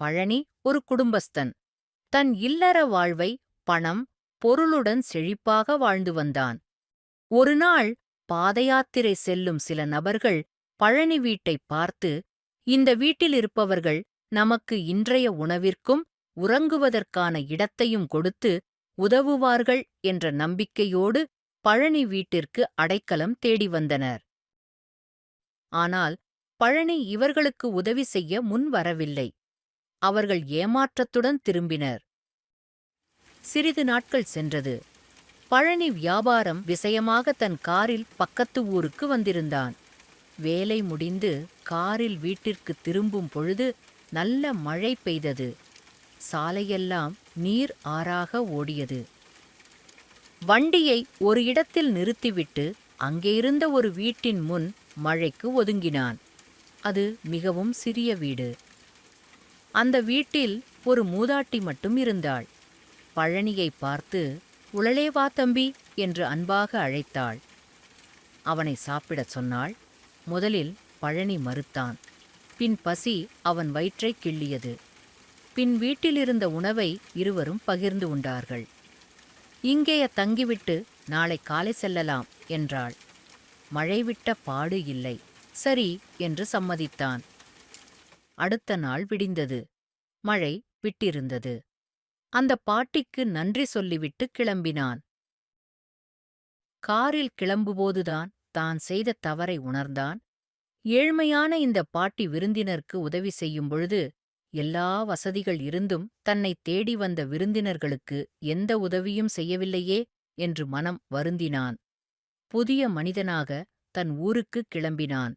பழனி ஒரு குடும்பஸ்தன். தன் இல்லற வாழ்வை பணம் பொருளுடன் செழிப்பாக வாழ்ந்து வந்தான். ஒருநாள் பாதயாத்திரை செல்லும் சில நபர்கள் பழனி வீட்டைப் பார்த்து இந்த வீட்டில் இருப்பவர்கள் நமக்கு இன்றைய உணவிற்கும் உறங்குவதற்கான இடத்தையும் கொடுத்து உதவுவார்கள் என்ற நம்பிக்கையோடு பழனி வீட்டிற்கு அடைக்கலம் தேடி வந்தனர். ஆனால் பழனி இவர்களுக்கு உதவி செய்ய முன் வரவில்லை. அவர்கள் ஏமாற்றத்துடன் திரும்பினர். சிறிது நாட்கள் சென்றது. பழனி வியாபாரம் விஷயமாக தன் காரில் பக்கத்து ஊருக்கு வந்திருந்தான். வேலை முடிந்து காரில் வீட்டிற்கு திரும்பும் பொழுது நல்ல மழை பெய்தது. சாலையெல்லாம் நீர் ஆறாக ஓடியது. வண்டியை ஒரு இடத்தில் நிறுத்திவிட்டு அங்கேயிருந்த ஒரு வீட்டின் முன் மழைக்கு ஒதுங்கினான். அது மிகவும் சிறிய வீடு. அந்த வீட்டில் ஒரு மூதாட்டி மட்டும் இருந்தாள். பழனியை பார்த்து உளளே வா தம்பி என்று அன்பாக அழைத்தாள். அவனை சாப்பிடச் சொன்னாள். முதலில் பழனி மறுத்தான். பின் பசி அவன் வயிற்றைக் கிள்ளியது. பின் வீட்டிலிருந்த உணவை இருவரும் பகிர்ந்து உண்டார்கள். இங்கேய தங்கிவிட்டு நாளை காலை செல்லலாம் என்றாள். மழை விட்ட பாடு இல்லை. சரி என்று சம்மதித்தான். அடுத்த நாள் விடிந்தது. மழை விட்டிருந்தது. அந்த பாட்டிக்கு நன்றி சொல்லிவிட்டு கிளம்பினான். காரில் கிளம்பும்போதுதான் தான் செய்த தவறை உணர்ந்தான். ஏழ்மையான இந்த பாட்டி விருந்தினருக்கு உதவி செய்யும் பொழுது எல்லா வசதிகள் இருந்தும் தன்னை தேடி வந்த விருந்தினர்களுக்கு எந்த உதவியும் செய்யவில்லையே என்று மனம் வருந்தினான். புதிய மனிதனாக தன் ஊருக்குக் கிளம்பினான்.